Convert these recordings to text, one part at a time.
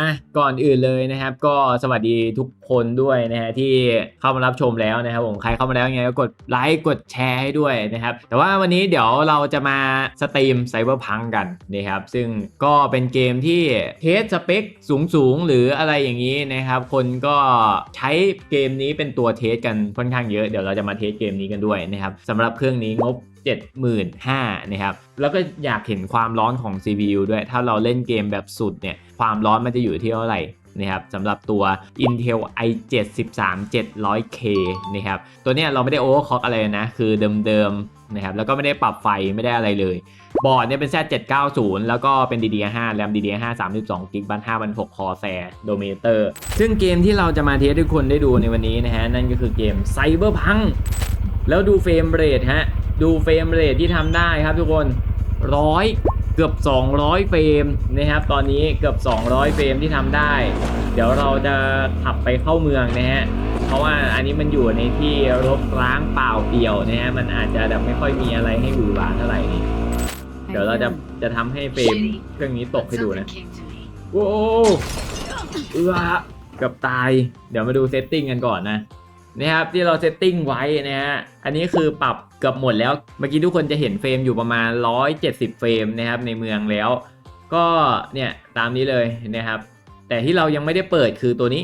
อะก่อนอื่นเลยนะครับ ก็สวัสดีทุกคนด้วยนะฮะที่เข้ามารับชมแล้วนะครับผมใครเข้ามาแล้วยังไงก็กดไลค์กดแชร์ให้ด้วยนะครับ แต่ว่าวันนี้เดี๋ยวเราจะมาสตรีมไซเบอร์พังกันนะครับซึ่งก็เป็นเกมที่เทสสเปคสูงๆ หรืออะไรอย่างนี้นะครับ คนก็ใช้เกมนี้เป็นตัวเทสกันค่อนข้างเยอะเดี๋ยวเราจะมาเทสเกมนี้กันด้วยนะครับสำหรับเครื่องนี้งบ 75,000นะครับ แล้วก็อยากเห็นความร้อนของ CPU ด้วย ถ้าเราเล่นเกมแบบสุดเนี่ย ความร้อนมันจะอยู่ที่เท่าไหร่นะครับสำหรับตัว Intel i7 13 700K นะครับ ตัวเนี้ยเราไม่ได้โอเวอร์คล็อกอะไรนะ คือเดิมๆนะครับ แล้วก็ไม่ได้ปรับไฟไม่ได้อะไรเลย บอร์ดเนี่ยเป็น Z790 แล้วก็เป็น DDR5 แรม DDR5 32 g b บัน5 6คอแซโดเมเตอร์ ซึ่งเกมที่เราจะมาเทสให้ทุกคนได้ดูในวันนี้นะฮะ นั่นก็คือเกม Cyberpunk แล้วดูเฟรมเรทฮะ ดูเฟรมเรทที่ทำได้ครับทุกคนร้อยเกือบ 200 เฟรมนะครับ ตอนนี้เกือบ 200 เฟรมที่ทำได้ เดี๋ยวเราจะขับไปเข้าเมืองนะฮะเพราะว่าอันนี้มันอยู่ในที่รกร้างเปล่าเปลี่ยวนะฮะมันอาจจะแบบไม่ค่อยมีอะไรให้หวือหวาเท่าไหร่นี่เดี๋ยวเราจะจะทำให้เฟรมเครื่องนี้ตกให้ดูนะโอ้เอือเกือบตาย เดี๋ยวมาดูเซตติ้งกันก่อนนะ นะครับที่เราเซตติ้งไว้นะฮะอันนี้คือปรับเกือบหมดแล้ว เมื่อกี้ทุกคนจะเห็นเฟรมอยู่ประมาณ 170 เฟรมนะครับในเมืองแล้ว ก็เนี่ยตามนี้เลยนะครับ แต่ที่เรายังไม่ได้เปิดคือตัวนี้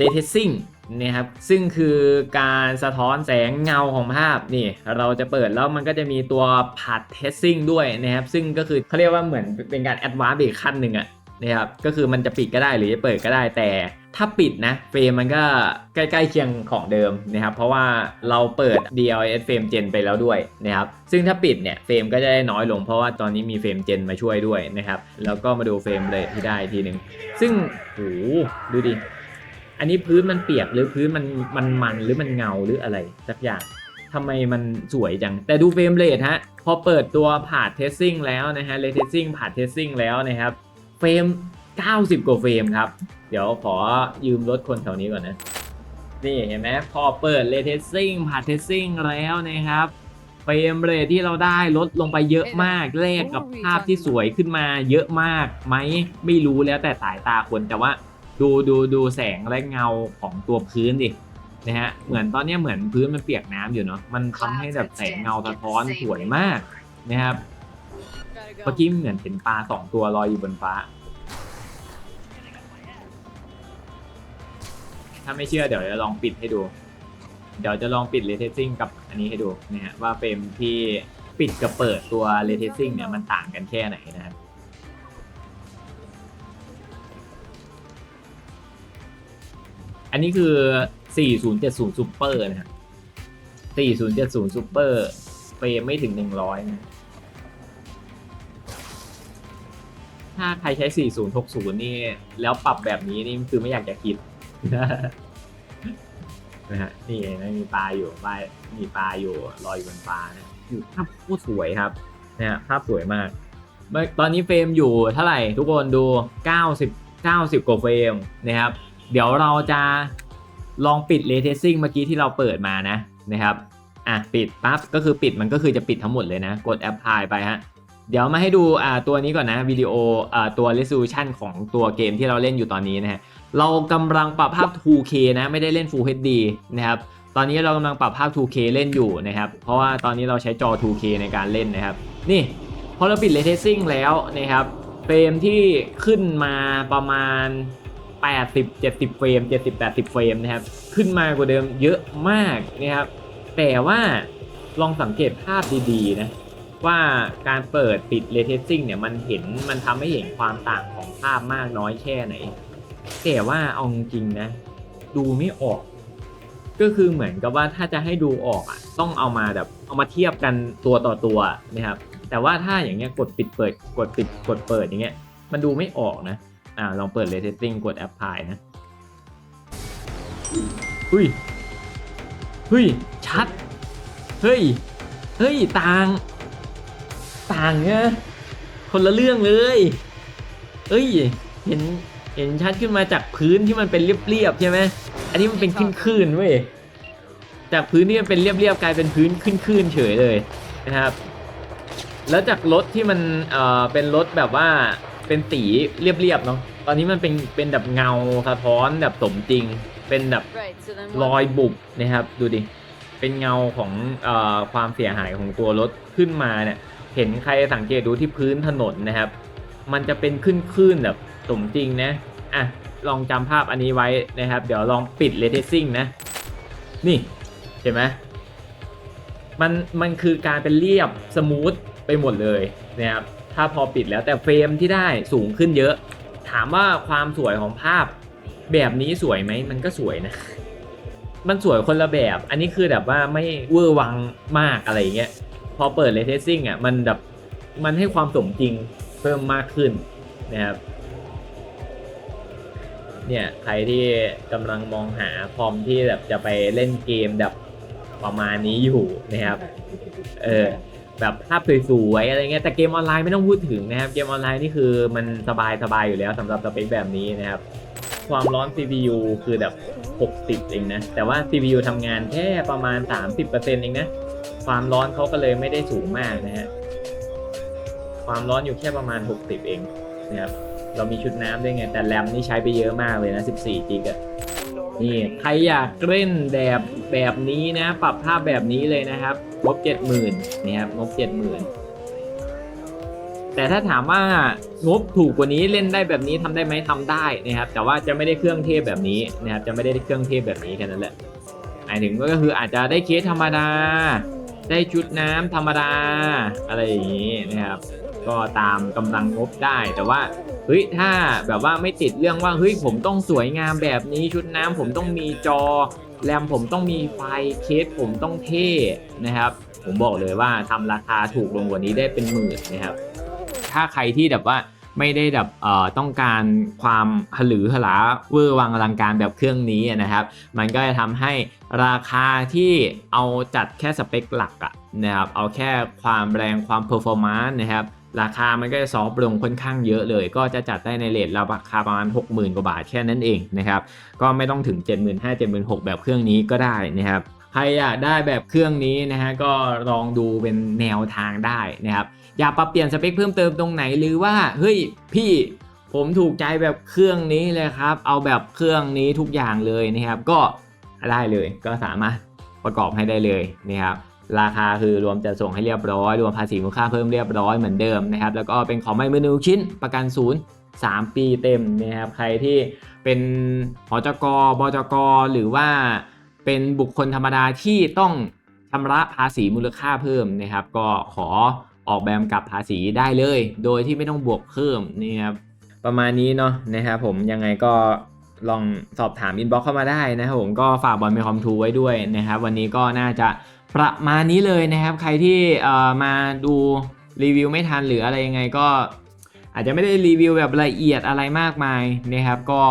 Ray Tracing นะครับซึ่งคือการสะท้อนแสงเงาของภาพนี่เราจะเปิดแล้วมันก็จะมีตัว Path Tracing ด้วยนะครับ ซึ่งก็คือเขาเรียกว่าเหมือนเป็นการ Advance อีกขั้นหนึ่งอะนะครับก็คือมันจะปิดก็ได้หรือจะเปิดก็ได้แต่ ถ้าปิดนะเฟรมมันก็ใกล้ๆเคียงของเดิมนะครับเพราะว่าเราเปิด DLS เฟรมเจนไปแล้วด้วยนะครับซึ่งถ้าปิดเนี่ยเฟรมก็จะได้น้อยลงเพราะว่าตอนนี้มีเฟรมเจนมาช่วยด้วยนะครับแล้วก็มาดูเฟรมเรทที่ได้ทีหนึ่งซึ่งโหดูดิอันนี้พื้นมันเปียกหรือพื้นมันมันมันหรือมันเงาหรืออะไรสักอย่างทำไมมันสวยจัง แต่ดูเฟรมเรทฮะพอเปิดตัวผ่าเทสซิ่งแล้วนะฮะเรทเทสซิ่งผ่าเทสซิ่งแล้วนะครับเฟรม 90 กว่าเฟรมครับ เดี๋ยวขอยืมรถคนแถวนี้ก่อนนะ นี่เห็นไหมพอเปิดเรทเทสซิ่งผ่าเทสซิ่งแล้วนะครับเฟรมเรทที่เราได้ลดลงไปเยอะมากแลกกับภาพที่สวยขึ้นมาเยอะมากไหมไม่รู้แล้วแต่สายตาคนแต่ว่าดูดูดูแสงและเงาของตัวพื้นดินะฮะเหมือนตอนเนี้ยเหมือนพื้นมันเปียกน้ำอยู่เนาะมันทำให้แบบแสงเงาสะท้อนสวยมากนะครับเมื่อกี้เหมือนเห็นปลาสองตัวลอยอยู่บนฟ้า ถ้าไม่เชื่อเดี๋ยวจะลองปิดให้ดู เดี๋ยวจะลองปิด ray tracing กับอันนี้ให้ดูนะฮะว่าเฟรมที่ปิดกับเปิดตัว ray tracing เนี่ยมันต่างกันแค่ไหนนะครับอันนี้คือ 4070 Super นะครับ4070 Super เฟรมไม่ถึง 100 นะ ถ้าใครใช้ 4060 นี่ แล้วปรับแบบนี้นี่คือไม่อยากจะคิด นะฮะนี่นะมีปลาอยู่ปลามีปลาอยู่ลอยอยู่บนปลานะอยู่ภาพโคตรสวยครับนะฮะภาพสวยมากตอนนี้เฟรมอยู่เท่าไหร่ทุกคนดู 90 90 กว่าเฟรมนะครับ เดี๋ยวเราจะลองปิด Ray Tracing เมื่อกี้ที่เราเปิดมานะนะครับ อะ ปิดปั๊บก็คือปิดมันก็คือจะปิดทั้งหมดเลยนะ กด Apply ไปฮะ เดี๋ยวมาให้ดูอ่าตัวนี้ก่อนนะวิดีโออ่าตัว resolution ของตัวเกมที่เราเล่นอยู่ตอนนี้นะฮะเรากำลังปรับภาพ 2K นะไม่ได้เล่น Full HD นะครับตอนนี้เรากำลังปรับภาพ 2K เล่นอยู่นะครับเพราะว่าตอนนี้เราใช้จอ 2K ในการเล่นนะครับนี่พอเราปิด Ray Tracing แล้วนะครับเฟรมที่ขึ้นมาประมาณ 80 70 เฟรม 70 80 เฟรมนะครับขึ้นมากว่าเดิมเยอะมากนะครับแต่ว่าลองสังเกตภาพดีๆนะ ว่าการเปิดปิด Ray Tracing เนี่ยมันเห็นมันทำให้เห็นความต่างของภาพมากน้อยแค่ไหน แต่ว่าเอาจริงนะ ดูไม่ออก ก็คือเหมือนกับว่าถ้าจะให้ดูออกอะต้องเอามาแบบเอามาเทียบกันตัวต่อตัวนะครับ แต่ว่าถ้าอย่างเงี้ยกดปิดเปิดกดปิดกดเปิดอย่างเงี้ยมันดูไม่ออกนะอ่าลองเปิด Ray Tracing กด Apply นะหุยหุยชัด เฮ้ย เฮ้ย ต่าง ต่างเนี่ยคนละเรื่องเลย เอ้ย เห็น เห็นชัดขึ้นมาจากพื้นที่มันเป็นเรียบๆใช่ไหม อันนี้มันเป็นขึ้นๆเว้ย จากพื้นที่มันเป็นเรียบๆกลายเป็นพื้นขึ้นๆเฉยเลยนะครับ แล้วจากรถที่มัน เอ่อ เป็นรถแบบว่า เป็นสีเรียบๆเนาะ ตอนนี้มันเป็น เป็นแบบเงาสะท้อนแบบสมจริง เป็นแบบ Right, so then ร what? อยบุบนะครับ ดูดิ เป็นเงาของ เออความเสียหายของตัวรถขึ้นมาเนี่ย เห็นใครสังเกตดูที่พื้นถนนนะครับ มันจะเป็นขึ้นๆแบบสมจริงนะอะลองจำภาพอันนี้ไว้นะครับ เดี๋ยวลองปิดเลเทซิ่งนะ นี่เห็นไหมมันมันคือการเป็นเรียบสมูทไปหมดเลยนะครับถ้าพอปิดแล้วแต่เฟรมที่ได้สูงขึ้นเยอะ ถามว่าความสวยของภาพแบบนี้สวยไหมมันก็สวยนะ มันสวยคนละแบบ อันนี้คือแบบว่าไม่เวอร์วังมากอะไรเงี้ย อเปิดเลเทซิ่งอะมันแบบมันให้ความสมจริงเพิ่มมากขึ้นนะครับเนี่ยใครที่กำลังมองหาคอมที่แบบจะไปเล่นเกมแบบประมาณนี้อยู่นะครับเออแบบภาพสวยๆอะไรเงี้ยแต่เกมออนไลน์ไม่ต้องพูดถึงนะครับ เกมออนไลน์นี่คือมันสบายสบายๆอยู่แล้วสำหรับสเปคแบบนี้นะครับ ความร้อน CPU คือแบบ 60 เองนะ แต่ว่า CPU ทำงานแค่ประมาณ 30%เองนะ ความร้อนเขาก็เลยไม่ได้สูงมากนะฮะความร้อนอยู่แค่ประมาณ 60 เองนะครับเรามีชุดน้ำด้วยไง แต่แรมนี่ใช้ไปเยอะมากเลยนะ 14จิกอะนี่ใครอยากเล่นแบบแบบนี้นะ ปรับภาพแบบนี้เลยนะครับงบ70,000นะครับงบ70,000 แต่ถ้าถามว่างบถูกกว่านี้เล่นได้แบบนี้ทำได้ไหมทำได้นะครับ แต่ว่าจะไม่ได้เครื่องเทพแบบนี้นะครับ จะไม่ได้เครื่องเทพแบบนี้แค่นั้นแหละหมายถึงก็คืออาจจะได้เคสธรรมดา ได้ชุดน้ำธรรมดาอะไรอย่างนี้นะครับ ก็ตามกำลังงบได้แต่ว่าเฮ้ยถ้าแบบว่าไม่ติดเรื่องว่าเฮ้ยผมต้องสวยงามแบบนี้ชุดน้ำผมต้องมีจอแรมผมต้องมีไฟเคสผมต้องเท่นะครับ ผมบอกเลยว่าทำราคาถูกลงกว่านี้ได้เป็นหมื่นนะครับ ถ้าใครที่แบบว่า ไม่ได้แบบต้องการความหลือหลาเวอร์วังอลังการแบบเครื่องนี้นะครับ มันก็จะทำให้ราคาที่เอาจัดแค่สเปคหลักอะนะครับเอาแค่ความแรงความเพอร์ฟอร์มานซ์นะครับราคามันก็จะซอฟลงค่อนข้างเยอะเลย ก็จะจัดได้ในเลทราคาประมาณ 60,000 กว่าบาทแค่นั้นเองนะครับ ก็ไม่ต้องถึง 75,000 76,000 แบบเครื่องนี้ก็ได้นะครับ ใครอยากได้แบบเครื่องนี้นะฮะก็ลองดูเป็นแนวทางได้นะครับอยากปรับเปลี่ยนสเปคเพิ่มเติมตรงไหนหรือว่าเฮ้ยพี่ผมถูกใจแบบเครื่องนี้เลยครับ เอาแบบเครื่องนี้ทุกอย่างเลยนะครับ ก็ได้เลยก็สามารถประกอบให้ได้เลยนะครับราคาคือรวมจะส่งให้เรียบร้อย รวมภาษีมูลค่าเพิ่มเรียบร้อยเหมือนเดิมนะครับ แล้วก็เป็นของไม่มือหนึ่งชิ้นประกันศูนย์3 ปีเต็มนะครับใครที่เป็นหอจกบจกหรือว่า เป็นบุคคลธรรมดาที่ต้องชำระภาษีมูลค่าเพิ่มนะครับ ก็ขอออกแบบกับภาษีได้เลย โดยที่ไม่ต้องบวกเพิ่มนี่ครับประมาณนี้เนาะนะครับผมยังไงก็ลองสอบถามอินบ็อกเข้ามาได้นะครับผมก็ฝากบอลเมคอมทูไว้ด้วยนะครับ วันนี้ก็น่าจะประมาณนี้เลยนะครับ ใครที่เอ่อมาดูรีวิวไม่ทันหรืออะไรยังไงก็อาจจะไม่ได้รีวิวแบบละเอียดอะไรมากมายนะครับ ก็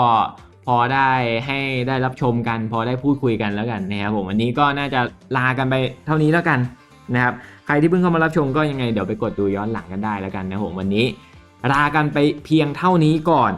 พอได้ให้ได้รับชมกัน พอได้พูดคุยกันแล้วกันนะครับผมวันนี้ก็น่าจะลากันไปเท่านี้แล้วกันนะครับใครที่เพิ่งเข้ามารับชมก็ยังไงเดี๋ยวไปกดดูย้อนหลังกันได้แล้วกันนะครับผมวันนี้ลากันไปเพียงเท่านี้ก่อน